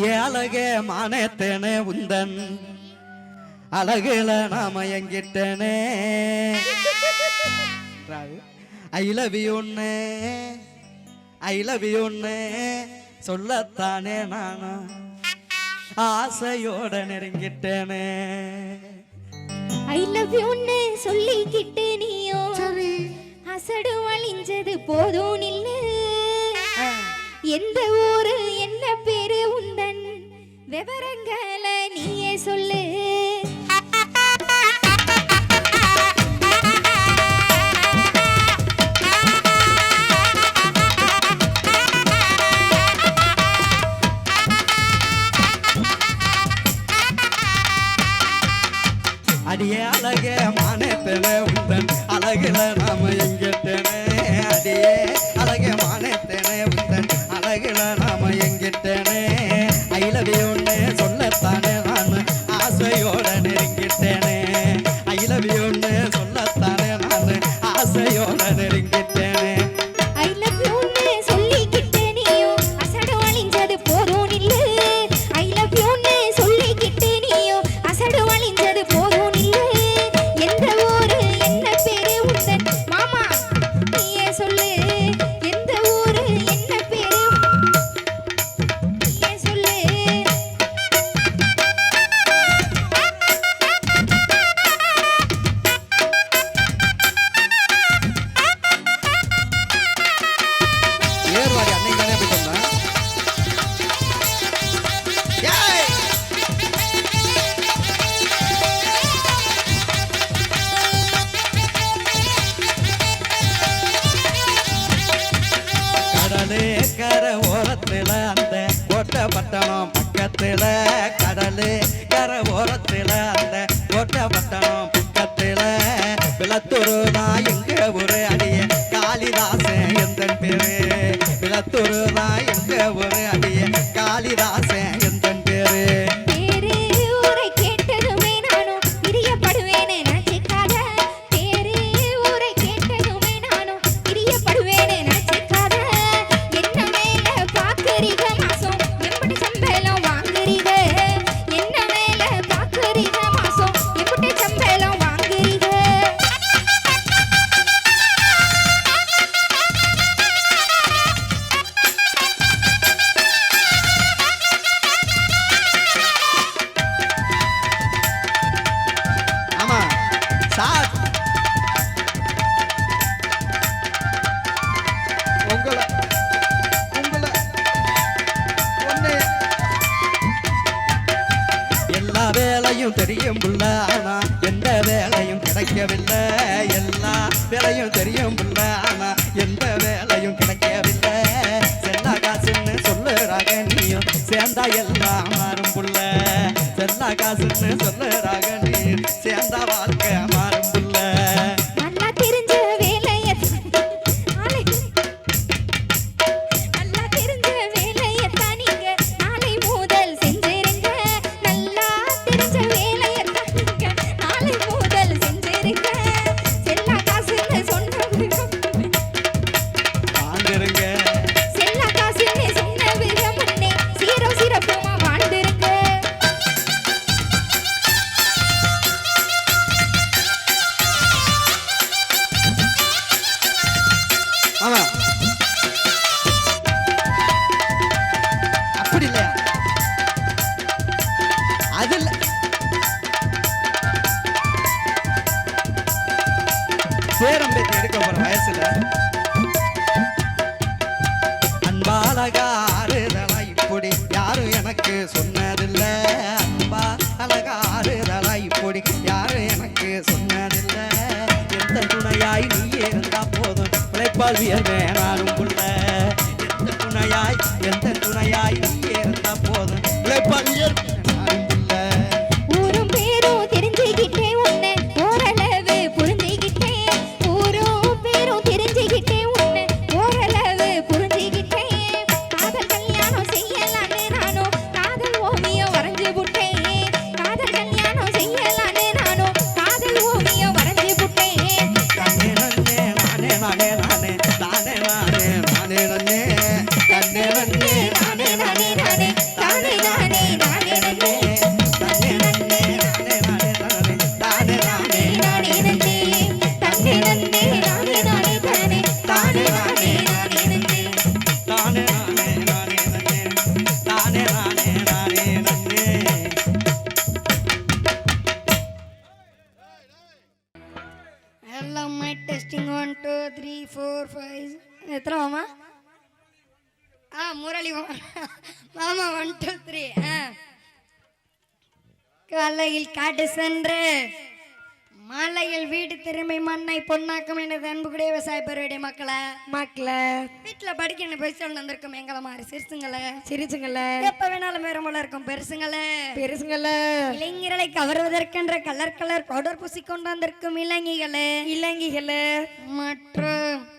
ஏழகே மானேத்தேனே உந்தன். அழகுல நாம எங்கிட்டனே. ஐ லவ் யூன்னு ஐ லவ் யூன்னு சொல்லத்தானே நானா. ஆசையோட நெருங்கிட்டேனே. ஐ லவ் யூன்னு சொல்லிக்கிட்டே நீயோ. அசடு வழிஞ்சது போதும் இல்லை. எந்த ஊரு என்ன பேரு உந்த விவரங்களை நீயே சொல்லு. அடியே அழகே மானத்தில் உந்தன். அழகில் நாம கரை ஓரத்தில் அந்த கோட்டை பட்டணம் பக்கத்தில். விளத்துருதா இங்கே ஒரு வேலையும் தெரியும் புள்ள. ஆனா எந்த வேலையும் கிடைக்கவில்லை. எல்லா வேலையும் தெரியும் புள்ள. ஆனா எந்த வேலையும் கிடைக்கவில்லை. செல்லா காசுன்னு சொல்லுறாங்க நீயும். சேர்ந்தா எல்லாம் மாறும் புள்ள. செல்லா காசுன்னு சொல்லுறாங்க நீ சேர்ந்தா எனக்கு சொன்னதில்ல. அன்பா அழகாறுதலாய் பொடி யாரு எனக்கு சொன்னதில்ல? எந்த துணையாய் நீ இருந்தா போதும். உழைப்பால் வியர் வேணாலும் எந்த துணையாய் எந்த காலையில் காட்டு சென்று மாலையில் வீடு திரும்பி மண்ணை பொன்னாக்கும் எனது அன்புக்குடைய விவசாய பெருவிடைய மக்களை. மக்களே. வீட்டில் படிக்கணும் போய் சொல்ல வந்திருக்கோம் எங்களை மாதிரி சிறுசுங்களே. சிரிச்சுங்கள எப்ப வேணாலும் வேற போல இருக்கும் பெருசுங்களே. பெருசுங்கள. இளைஞர்களை கவருவதென்ற கலர் கலர் பவுடர் பூசி கொண்டு வந்திருக்கும் இளைஞர்களே இலங்கைகள மற்றும்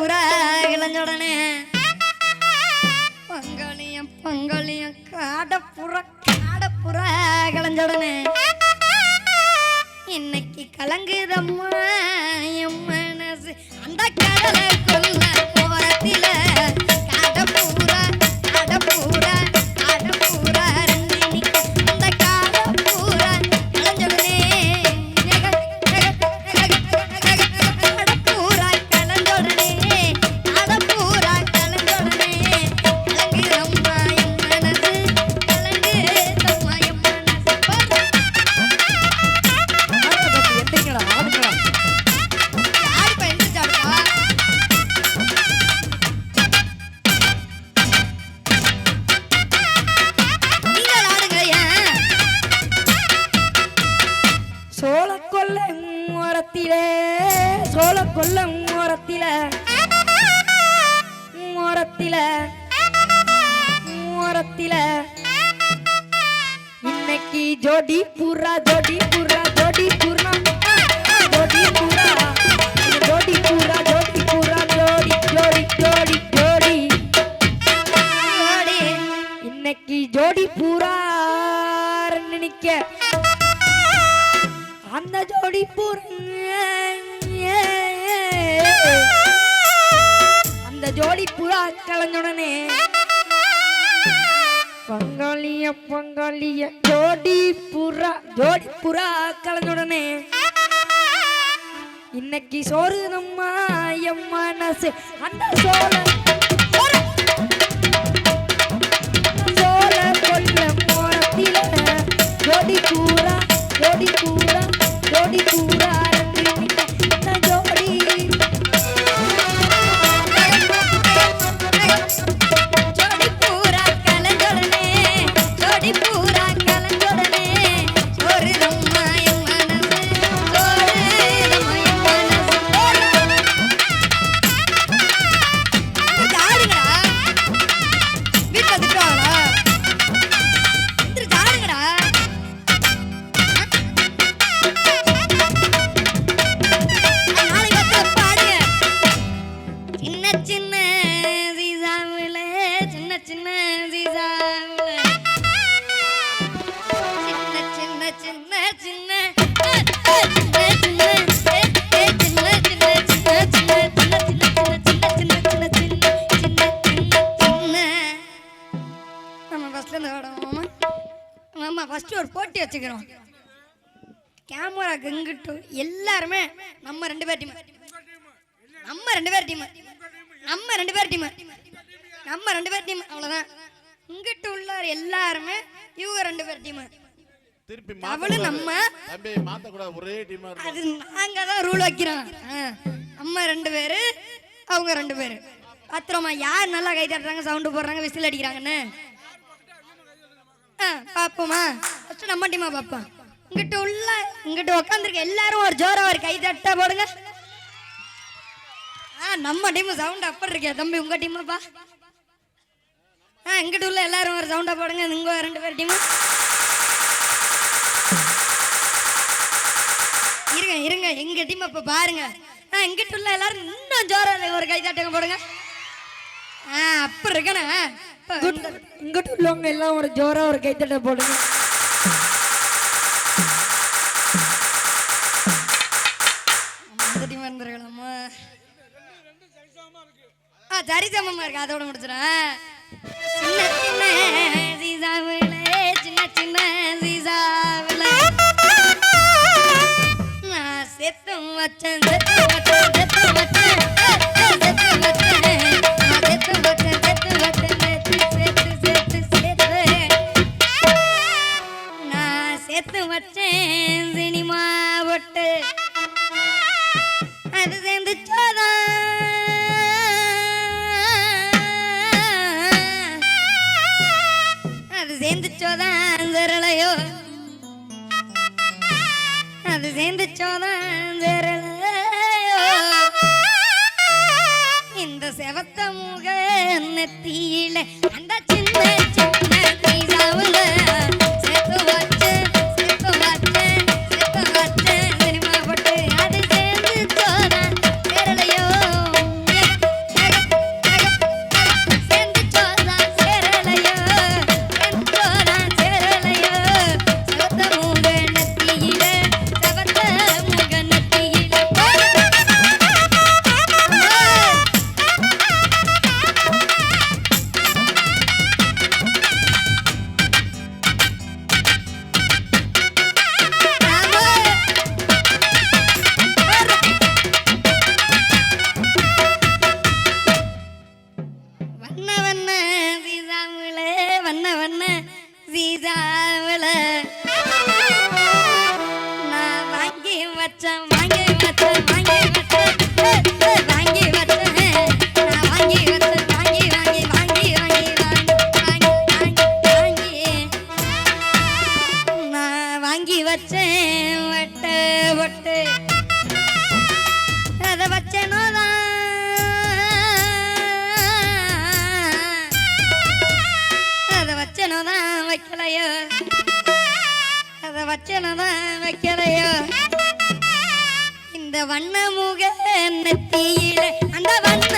கடப்புறா இளைஞடனே பங்காளியம் பங்காளியம் காடப்புற காடப்புற கலஞ்சடனே இன்னைக்கு கலங்குதம்மா என் மனசு அந்த கடலை ஓரத்திலே சோழ கொல்லம் ஓரத்தில ஓரத்தில ஓரத்தில இன்னைக்கு ஜோடி புறா ஜோடி புறா ஜோடி பூரா புறா கலைஞ்சுடனே பங்காளிய பங்காளிய ஜோடி புறா ஜோடி புறா கலைஞ்சுடனே இன்னைக்கு சோறு நம்மா என் மனசு. அந்த சோழ சோழ கொல்ல மோரத்தில. ஜோடி பூரா ஜோடி பூரா ஜோடி பூரா நம்ம ரெண்டு பேர் டீம். நம்ம ரெண்டு பேர் டீம். நம்ம ரெண்டு பேர் டீம். நம்ம ரெண்டு பேர் டீம். அவ்வளவுதான். இங்கிட்டு உள்ள எல்லாருமே இவங்க ரெண்டு பேர் டீம். திருப்பி அவளு மாத்தக்கூடாது. நம்ம தம்பி மாத்தக்கூடாது. ஒரே டீமா அது நாங்க தான் ரூல் வைக்கிறோம். ஆ, நம்ம ரெண்டு பேரு அவங்க ரெண்டு பேரு. பாத்திரமா யார் நல்லா கை தட்டுறாங்க சவுண்டு போடுறாங்க விசில் அடிக்கிறாங்கன்னு? ஆ பாப்போமா. ஃபர்ஸ்ட் நம்ம டீமா பாப்போம். இங்கிட்ட உள்ள இங்கிட்ட உட்காந்துருக்க எல்லாரும் ஒரு ஜோரா ஒரு கை தட்ட போடுங்க. ஆ நம்ம டீம் சவுண்ட் அப்படி இருக்கே தம்பி உங்க டீமாப்பா ஆ இங்கிட்ட உள்ள எல்லாரும் ஒரு சவுண்டா போடுங்க இங்க ரெண்டு பேர் டீம் இருங்க இருங்க எங்க டீம் அப்ப பாருங்க. ஆ இங்கிட்ட உள்ள எல்லாரும் இன்னும் ஜோரா ஒரு கை தட்டுங்க போடுங்க. ஆ அப்படி இருக்கண்ணா இங்கிட்டு உள்ளவங்க எல்லாம் ஒரு ஜோரா ஒரு கை தட்ட போடுங்க. இருக்கு அதோட முடிச்சிடறேன். சின்ன சின்ன சீசாவிலே சின்ன சின்ன சீசாவிலே. நான் வச்சேன் வச்சேன் வச்சேன். இந்த செவத்த முக நெத்தியில அந்த சின்ன சின்ன தீசாவுல அதை வச்சனதான் வைக்கிறையா இந்த வண்ணமுக நெத்தியில அந்த வண்ண